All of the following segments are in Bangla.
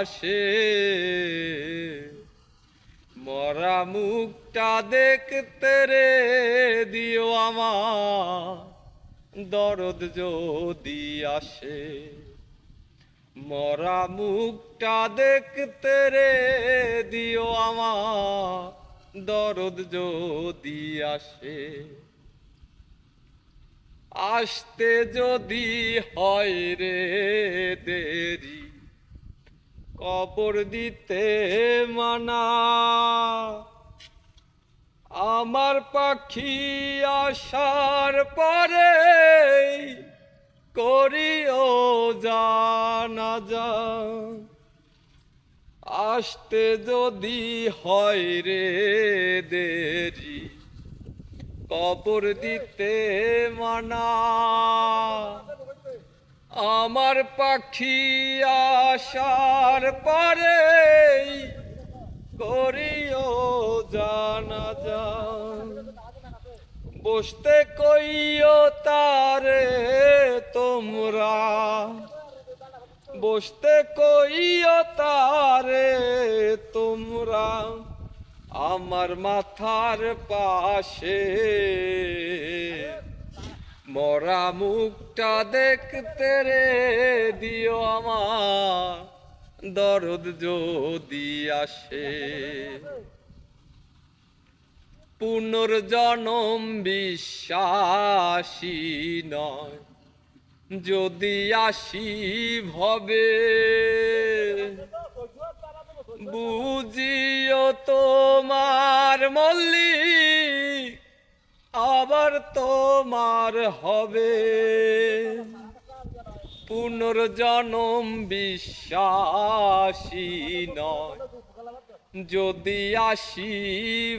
আসে মরা মুখটা দেখতে রে, দিও আমার দরদ যদি আসে। মরা মুখটা দেখতে রে, দিও আমার দরদ যদি আসে। আসতে যদি হয় রে দেরি, কবর দিতে মানা। আমার পাখি আসার পরে করিও জানা যা। আসতে যদি হয় রে দেরি কবর দিতে মানা। আমার পাখি আসার পরে করিও জানা যান বসতে কইও তারে তোমরা। বসতে কইও তারে তোমরা। আমার মাথার পাশে। মরা মুখটা দেখতে রে, দিও আমার দরদ যদি আসে। পুনর্জনম বিশ্বাসী নয়, যদি আসি ভবে। বুঝিও তোমার মল্লিক আবার তোমার হবে। পুনর্জনম বিশ্বাসী নয়, যদি আসি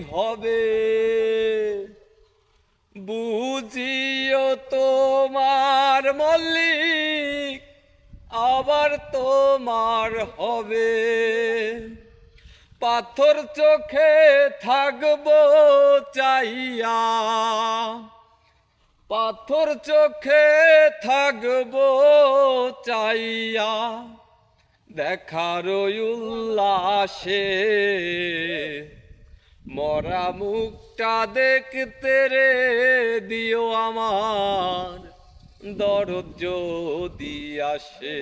ভবে। বুঝিও তোমার মল্লিক আবার তোমার হবে। পাথর চোখে থাকব চাইয়া। পাথর চোখে থাকব চাইয়া। দেখার উল্লাসে মরা মুখটা দেখতে রে দিও আমার। দরদ যদি আসে।